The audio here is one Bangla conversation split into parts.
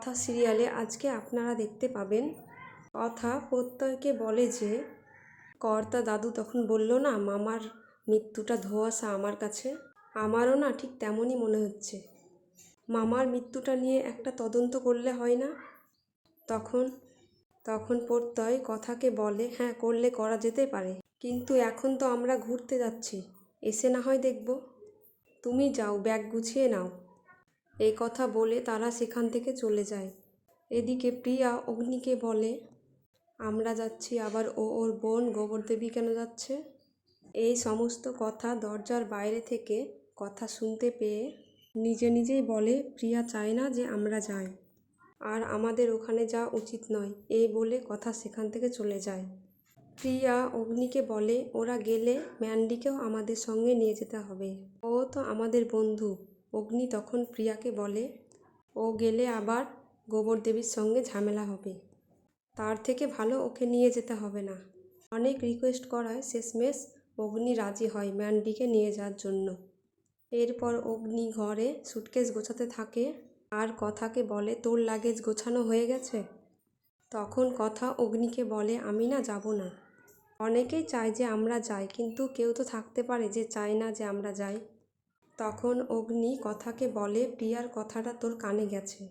কথা সিরিয়ালে আজকে আপনারা দেখতে পাবেন। কথা প্রত্যয়কে বলে যে, কর্তা দাদু তখন বলল না, মামার মৃত্যুটা ধোঁয়াশা আমার কাছে। আমারও না ঠিক তেমনই মনে হচ্ছে। মামার মৃত্যুটা নিয়ে একটা তদন্ত করলে হয় না? তখন তখন প্রত্যয় কথাকে বলে হ্যাঁ করলে করা যেতে পারে। কিন্তু এখন তো আমরা ঘুরতে যাচ্ছি। এসে না হয় দেখব। তুমি যাও, ব্যাগ গুছিয়ে নাও। এই কথা বলে তারা সেখান থেকে চলে যায়। এদিকে প্রিয়া অগ্নিকে বলে, আমরা যাচ্ছি, আবার ও ওর বোন গোবরদেবী কেন যাচ্ছে? এই সমস্ত কথা দরজার বাইরে থেকে কথা শুনতে পেয়ে নিজে নিজেই বলে, প্রিয়া চায় না যে আমরা যাই। আর আমাদের ওখানে যাওয়া উচিত নয়। এই বলে কথা সেখান থেকে চলে যায়। প্রিয়া অগ্নিকে বলে, ওরা গেলে ম্যান্ডিকেও আমাদের সঙ্গে নিয়ে যেতে হবে। ও তো আমাদের বন্ধু। অগ্নি তখন প্রিয়াকে বলে, ও গেলে আবার গোবর দেবীর সঙ্গে ঝামেলা হবে। তার থেকে ভালো ওকে নিয়ে যেতে হবে না। অনেক রিকোয়েস্ট করায় শেষমেশ অগ্নি রাজি হয় ম্যান্ডিকে নিয়ে যাওয়ার জন্য। এরপর অগ্নি ঘরে সুটকেস গোছাতে থাকে। আর কথাকে বলে, তোর লাগেজ গোছানো হয়ে গেছে? তখন কথা অগ্নিকে বলে, আমি না যাব না। অনেকেই চায় যে আমরা যাই, কিন্তু কেউ তো থাকতে পারে যে চায় না যে আমরা যাই। তখন অগ্নি কথাকে বলে, প্রিয়ার কথাটা তোর কানে গেছে।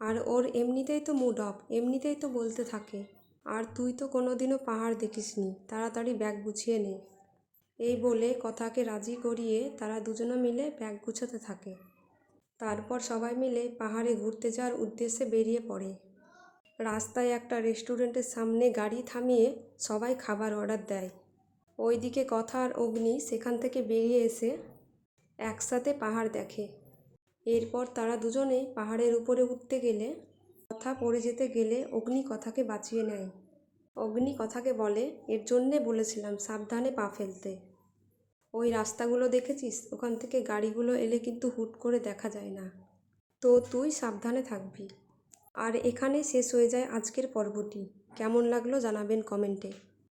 আর ওর এমনিতেই তো মুড অফ এমনিতেই তো বলতে থাকে। আর তুই তো কোনোদিনও পাহাড় দেখিসনি, তাড়াতাড়ি ব্যাগ গুছিয়ে নে। এই বলে কথাকে রাজি করিয়ে তারা দুজনে মিলে ব্যাগ গুছাতে থাকে। তারপর সবাই মিলে পাহাড়ে ঘুরতে যাওয়ার উদ্দেশ্যে বেরিয়ে পড়ে। রাস্তায় একটা রেস্টুরেন্টের সামনে গাড়ি থামিয়ে সবাই খাবার অর্ডার দেয়। ওইদিকে কথা আর অগ্নি সেখান থেকে বেরিয়ে এসে একসাথে পাহাড় দেখে। এরপর তারা দুজনেই পাহাড়ের উপরে উঠতে গেলে কথা পড়ে যেতে গেলে অগ্নি কথাকে বাঁচিয়ে নেয়। অগ্নি কথাকে বলে, এর জন্যে বলেছিলাম সাবধানে পা ফেলতে। ওই রাস্তাগুলো দেখেছিস? ওখান থেকে গাড়িগুলো এলে কিন্তু হুট করে দেখা যায় না। তো তুই সাবধানে থাকবি। আর এখানে শেষ হয়ে যায় আজকের পর্বটি। কেমন লাগল জানাবেন কমেন্টে।